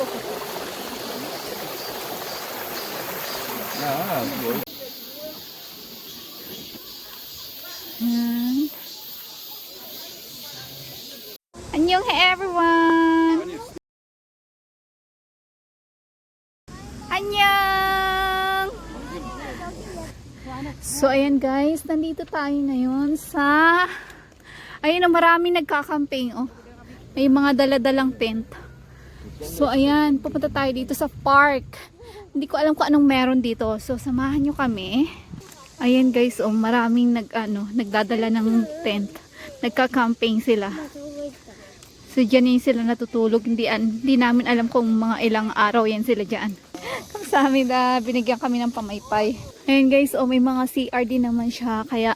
야, 뭐 Yan. Annyeong everyone! Annyeong! So, ayan guys, nandito tayo ngayon sa... Ayun, oh, maraming nagkakamping, oh. May mga daladalang tent. So, ayan, pupunta tayo dito sa park. Hindi ko alam kung anong meron dito. So, samahan nyo kami. Ayan guys, oh, maraming nag, ano, nagdadala ng tent. Nagka-camping sila. So, dyan yun sila natutulog. Hindi, an, hindi namin alam kung mga ilang araw yan sila dyan. Amin na binigyan kami ng pamaypay. Ayan guys, oh, may mga CR din naman siya. Kaya,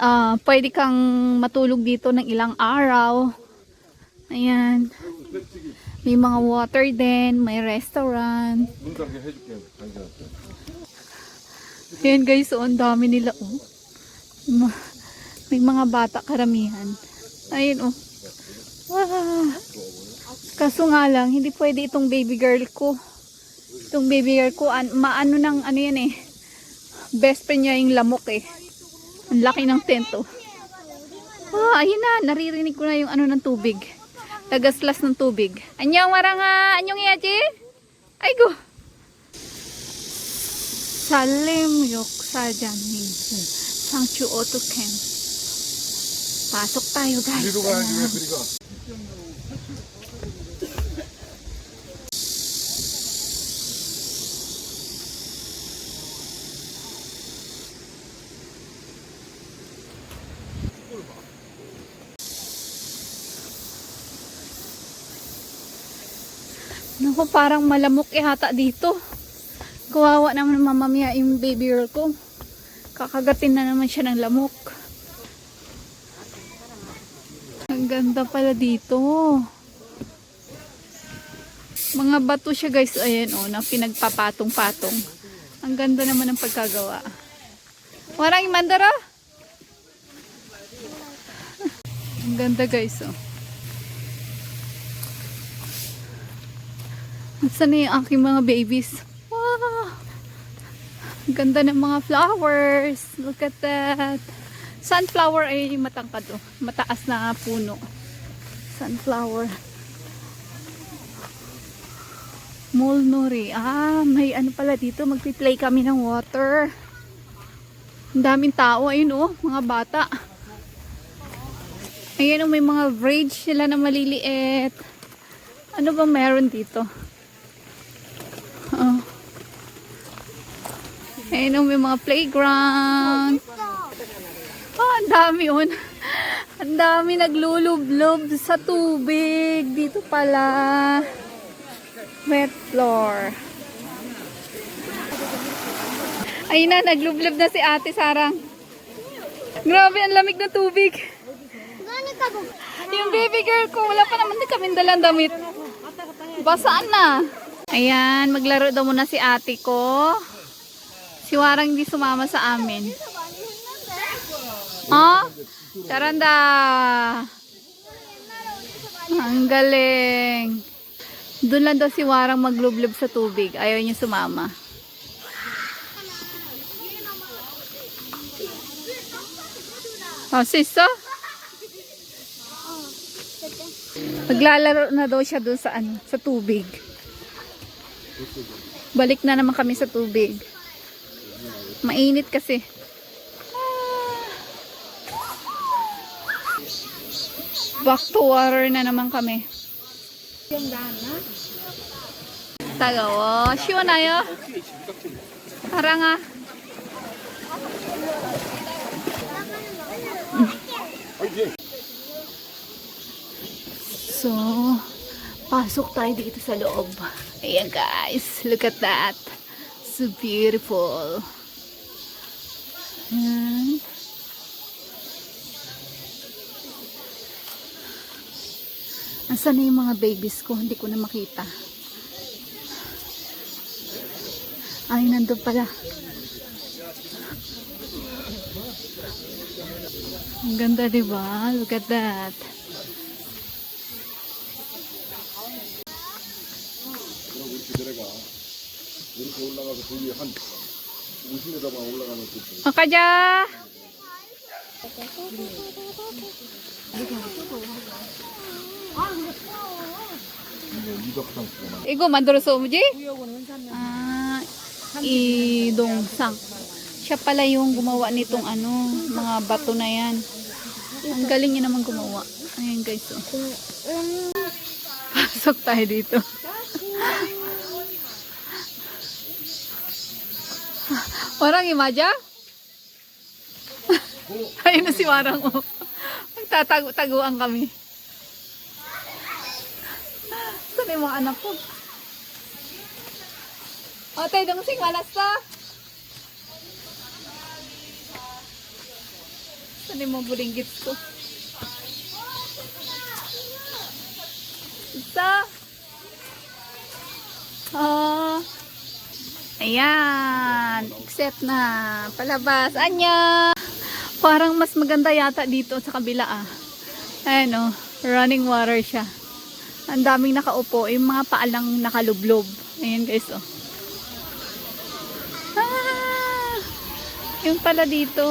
ah, pwede kang matulog dito ng ilang araw. Ayan. May mga water din, may restaurant. Ayan guys, so ang dami nila oh. May mga bata karamihan. Ayun oh. Wow. Kaso nga lang, hindi pwede itong baby girl ko. Itong baby girl ko, an maano ng ano yan eh. Best friend niya yung lamok eh. Ang laki ng tento. Ah, ayun na, naririnig ko na yung ano ng tubig. Nagaslas ng tubig. Anyong maranga, anyong iyaji? Ay go. Salim yoksa jamin. Sangchu auto camp. Pasok tayo guys. Dito ka, dito ka. ko parang malamok eh, ihata dito. Kawawa naman mamamaya yung baby girl ko. Kakagatin na naman siya ng lamok. Ang ganda pala dito. Mga bato siya guys. Ayan o, oh, na pinagpapatong-patong. Ang ganda naman ng pagkagawa. Warang mandara? Ang ganda guys o. Oh. Saan na yung aking mga babies? Wow! Ganda ng mga flowers. Look at that. Sunflower ay matangkad oh. Mataas na puno. Sunflower. Mulnuri. Ah, may ano pala dito. Magpi-play kami ng water. Ang daming tao. Ayun oh, mga bata. Ayan oh, may mga bridge sila na maliliit. Ano ba meron dito? Ayun oh, may mga playground. Oh, ang dami yun. Ang dami naglulublob sa tubig. Dito pala. Wet floor. Ayun na, naglublob na si ate Sarang. Grabe, ang lamig ng tubig. Yung baby girl ko, wala pa naman din kami dalang damit. Basaan na. Ayan, maglaro daw muna si ate ko. Si Warang hindi sumama sa amin. Oh, Charanda. Ang galing. Doon lang daw si Warang maglublob sa tubig. Ayaw niya sumama. Oh, sisto? Maglalaro na daw siya doon sa ano, sa tubig. Balik na naman kami sa tubig. Mainit kasi. Back to water na naman kami. Yung dana. Tagawa. Shiwanayo. Tara nga. So, pasok tayo dito sa loob. Ayan guys, look at that. So beautiful. Ayan. Asan na yung mga babies ko? Hindi ko na makita. Ay, nandun pala. Ang ganda, di ba? Look at that. 이렇게 올라가서 거기 한 50m만 올라가면 그 어, 가자. 이덕상 이거 만들어서 뭐지? Ah, idongsak. Siya pala yung gumawa nitong ano, mga bato na yan. Ang galing niya naman gumawa. Ayan guys, oh. Pasok tayo dito. Warang imaja? Ayun na si Warang, oh. Magtatago-taguan kami. Yung mga anak ko? O, tayo dong sing malas to. Yung mga bulinggit ko? Isa. Ah. Ayan. Except na. Palabas. Anya. Parang mas maganda yata dito sa kabila ah. Ayan oh. Running water siya. Ang daming nakaupo. Yung mga paalang nakalublob. Ayan guys oh. Ah! Yung pala dito.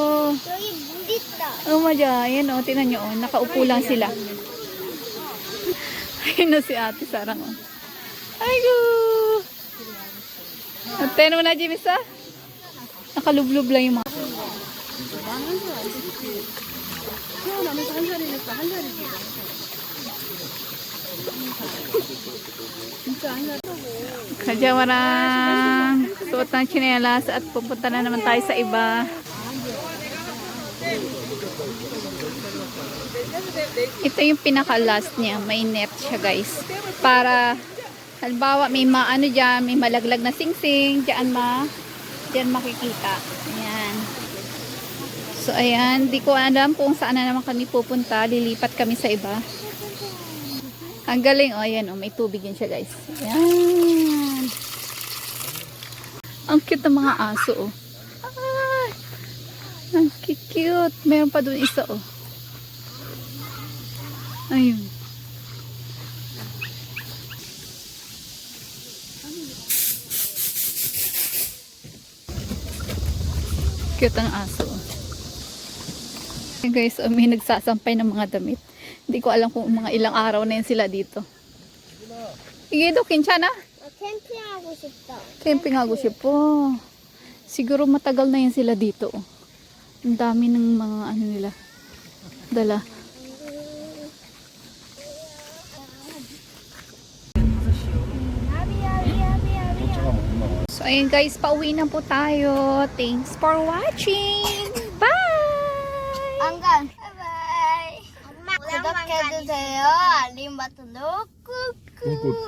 Oh my God. Ayan oh. Tinan nyo oh. Nakaupo lang sila. Ayun na si ate Sarang oh. Aygo! At mo na, Jimisa? Nakalublob lang yung mga. Kadya marang suot ng tsinelas at pupunta na naman tayo sa iba. Ito yung pinaka last niya. May net siya guys. Para halimbawa may maano dyan, may malaglag na singsing, dyan ma, dyan makikita. Ayan. So ayan, di ko alam kung saan na naman kami pupunta. Lilipat kami sa iba. Ang galing, oh, ayan, oh, may tubig yun siya, guys. Ayan. Ang cute ng mga aso, oh. Ay, ang cute. Meron pa dun isa, oh. Ayun. Cute ang aso. Okay guys, um, may nagsasampay ng mga damit. Hindi ko alam kung mga ilang araw na yan sila dito. Sige, do, kinsya na? Camping agusip to. Camping agusip po. Siguro matagal na yan sila dito. Ang dami ng mga ano nila. Dala. So ayun guys, pauwi na po tayo. Thanks for watching. Bye! 안간. 바이바이. 구독해주세요. 알림 버튼도 꾹꾹. 꿀꿀